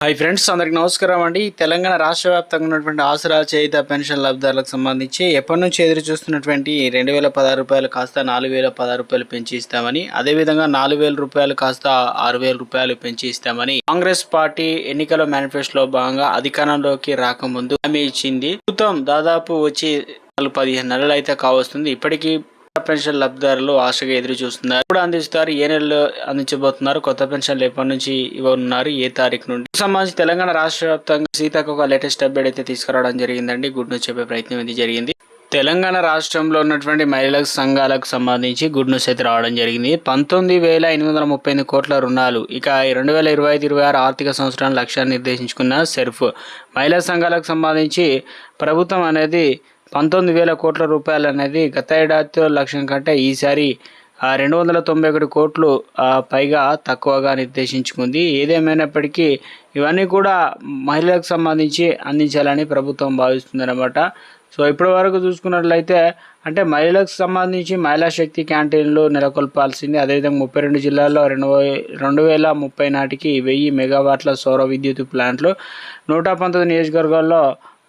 Hi friends అందరికి నమస్కారం అండి. తెలంగాణ రాష్ట్ర వ్యాప్తంగా ఉన్నటువంటి ఆసరా చేయిత పెన్షన్ లబ్ధిదారులకు సంబంధించి ఎప్పటి నుంచి ఎదురు చూస్తున్నటువంటి రెండు వేల పదహారు రూపాయలు కాస్త నాలుగు వేల పదహారు రూపాయలు పెంచి ఇస్తామని అదేవిధంగా నాలుగు వేల రూపాయలు కాస్త ఆరు వేల రూపాయలు పెంచి ఇస్తామని కాంగ్రెస్ పార్టీ ఎన్నికల మేనిఫెస్టోలో భాగంగా అధికారంలోకి రాకముందు హామీ ఇచ్చింది. ప్రభుత్వం దాదాపు వచ్చి పదిహేను నెలలు అయితే కావస్తుంది. ఇప్పటికీ పెన్షన్ లబ్ధిదారులు ఆశగా ఎదురు చూస్తున్నారు. ఇప్పుడు అందిస్తారు ఏ నెలలో అందించబోతున్నారు కొత్త పెన్షన్లు ఎప్పటి నుంచి ఇవ్వనున్నారు ఏ తారీఖు నుండి? సంబంధించి తెలంగాణ రాష్ట్ర వ్యాప్తంగా సీతకు ఒక లేటెస్ట్ అప్డేట్ అయితే తీసుకురావడం జరిగిందండి. గుడ్ న్యూస్ చెప్పే ప్రయత్నం ఇది జరిగింది. తెలంగాణ రాష్ట్రంలో ఉన్నటువంటి మహిళల సంఘాలకు సంబంధించి గుడ్ న్యూస్ అయితే రావడం జరిగింది. పంతొమ్మిది వేల ఎనిమిది వందల ముప్పై ఎనిమిది కోట్ల రుణాలు. ఇక రెండు వేల ఇరవై ఐదు ఇరవై ఆరు ఆర్థిక సంవత్సరం లక్ష్యాన్ని నిర్దేశించుకున్న సెర్ఫ్. మహిళా సంఘాలకు సంబంధించి ప్రభుత్వం అనేది పంతొమ్మిది వేల కోట్ల రూపాయలు అనేది గత ఏడాదితో లక్ష్యం కంటే ఈసారి రెండు వందల తొంభై ఒకటి కోట్లు పైగా తక్కువగా నిర్దేశించుకుంది. ఏదేమైనప్పటికీ ఇవన్నీ కూడా మహిళలకు సంబంధించి అందించాలని ప్రభుత్వం భావిస్తుందన్నమాట. సో ఇప్పటి వరకు చూసుకున్నట్లయితే అంటే మహిళలకు సంబంధించి మహిళా శక్తి క్యాంటీన్లు నెలకొల్పాల్సింది. అదేవిధంగా ముప్పై రెండు జిల్లాల్లో రెండు రెండు వేల ముప్పై నాటికి వెయ్యి మెగావాట్ల సౌర విద్యుత్ ప్లాంట్లు. నూట పంతొమ్మిది నియోజకవర్గాల్లో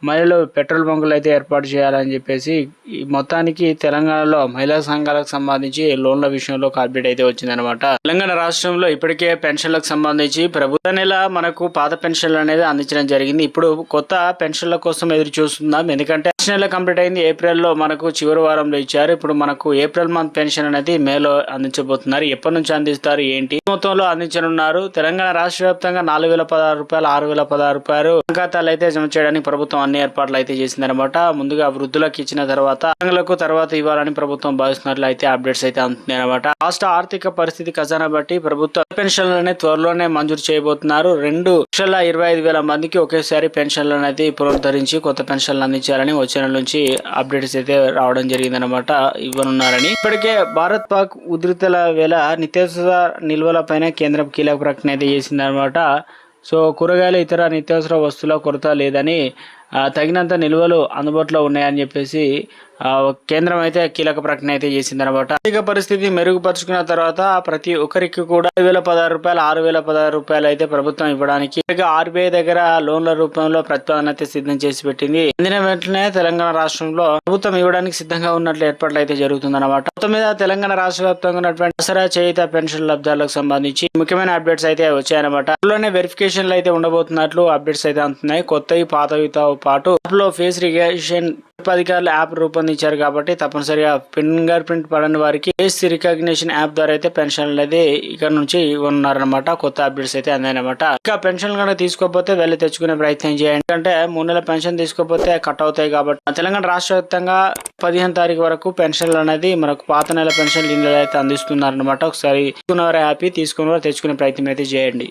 మహిళలు పెట్రోల్ బంకులు అయితే ఏర్పాటు చేయాలని చెప్పేసి ఈ మొత్తానికి తెలంగాణలో మహిళా సంఘాలకు సంబంధించి లోన్ల విషయంలో ఒక అప్డేట్ అయితే వచ్చిందనమాట తెలంగాణ రాష్ట్రంలో ఇప్పటికే పెన్షన్లకు సంబంధించి ప్రభుత్వ నెల మనకు పాత పెన్షన్లు అనేది అందించడం జరిగింది. ఇప్పుడు కొత్త పెన్షన్ల కోసం ఎదురు చూస్తున్నాం. ఎందుకంటే పెన్షన్ నెల కంప్లీట్ అయింది. ఏప్రిల్లో మనకు చివరి వారంలో ఇచ్చారు. ఇప్పుడు మనకు ఏప్రిల్ మంత్ పెన్షన్ అనేది మేలో అందించబోతున్నారు. ఎప్పటి నుంచి అందిస్తారు? ఏంటి? మొత్తంలో అందించనున్నారు. తెలంగాణ రాష్ట్ర వ్యాప్తంగా నాలుగు వేల పదహారు రూపాయలు ఆరు వేల పదహారు రూపాయలు ఖాతాలు అయితే జమ చేయడానికి ప్రభుత్వం అన్ని ఏర్పాట్లు అయితే చేసిందనమాట ముందుగా వృద్ధులకు ఇచ్చిన తర్వాత దివ్యాంగులకు తర్వాత ఇవ్వాలని ప్రభుత్వం భావిస్తున్నట్లు అయితే అప్డేట్స్ అయితే అందుతున్నాయి అనమాట రాష్ట్ర ఆర్థిక పరిస్థితి ఖజానా బట్టి ప్రభుత్వ పెన్షన్లనే త్వరలోనే మంజూరు చేయబోతున్నారు. రెండు లక్షల ఇరవై ఐదు వేల మందికి ఒకేసారి పెన్షన్లు అనేది పునరుద్ధరించి కొత్త పెన్షన్లు అందించాలని వచ్చే నెల నుంచి అప్డేట్స్ అయితే రావడం జరిగిందనమాట ఇవ్వనున్నారని. ఇప్పటికే భారత్ పాక్ ఉధృతల వేళ నిత్యావసర నిల్వల పైన కేంద్రం కీలక ప్రకటన అయితే చేసిందనమాట సో కూరగాయలు ఇతర నిత్యావసర వస్తువుల కొరత లేదని తగినంత నిల్వలు అందుబాటులో ఉన్నాయని చెప్పేసి కేంద్రం అయితే కీలక ప్రకటన అయితే చేసిందనమాట. ఆర్థిక పరిస్థితి మెరుగుపరుచుకున్న తర్వాత ప్రతి ఒక్కరికి కూడా ఐదు వేల పదహారు రూపాయలు ఆరు వేల పదహారు రూపాయలు అయితే ప్రభుత్వం ఇవ్వడానికి ఆర్బీఐ దగ్గర లోన్ల రూపంలో ప్రతిపాదన అయితే సిద్ధం చేసి పెట్టింది. అందిన వెంటనే తెలంగాణ రాష్ట్రంలో ప్రభుత్వం ఇవ్వడానికి సిద్ధంగా ఉన్నట్లు ఏర్పాట్లు అయితే జరుగుతుందన్నమాట. మొత్తం మీద తెలంగాణ రాష్ట్ర వ్యాప్తంగా ఉన్నటువంటి దసరా చేయిత పెన్షన్ లబ్ధాలకు సంబంధించి ముఖ్యమైన అప్డేట్స్ అయితే వచ్చాయన్నమాట. అందులోనే వెరిఫికేషన్లు అయితే ఉండబోతున్నట్లు అప్డేట్స్ అయితే అందుతున్నాయి. కొత్తవి పాతవితో పాటు యాప్లో ఫేస్ రికగ్నిషన్ అధికారులు యాప్ రూపొందించారు కాబట్టి తప్పనిసరిగా ఫింగర్ ప్రింట్ పడని వారికి ఫేస్ రికగ్నిషన్ యాప్ ద్వారా అయితే పెన్షన్ అనేది ఇక్కడ నుంచి ఉన్నారనమాట కొత్త అప్డేట్స్ అయితే అందాయనమాట ఇంకా పెన్షన్ కనుక తీసుకోకపోతే వెళ్ళి తెచ్చుకునే ప్రయత్నం చేయండి. ఎందుకంటే మూడు నెలల పెన్షన్ తీసుకోకపోతే కట్ అవుతాయి కాబట్టి తెలంగాణ రాష్ట్ర వ్యాప్తంగా పదిహేను తారీఖు వరకు పెన్షన్లు అనేది మనకు పాత నెల పెన్షన్లు ఈ అయితే అందిస్తున్నారనమాట ఒకసారి తీసుకున్నవారు హ్యాపీ తీసుకున్నవారు తెచ్చుకునే ప్రయత్నం అయితే చేయండి.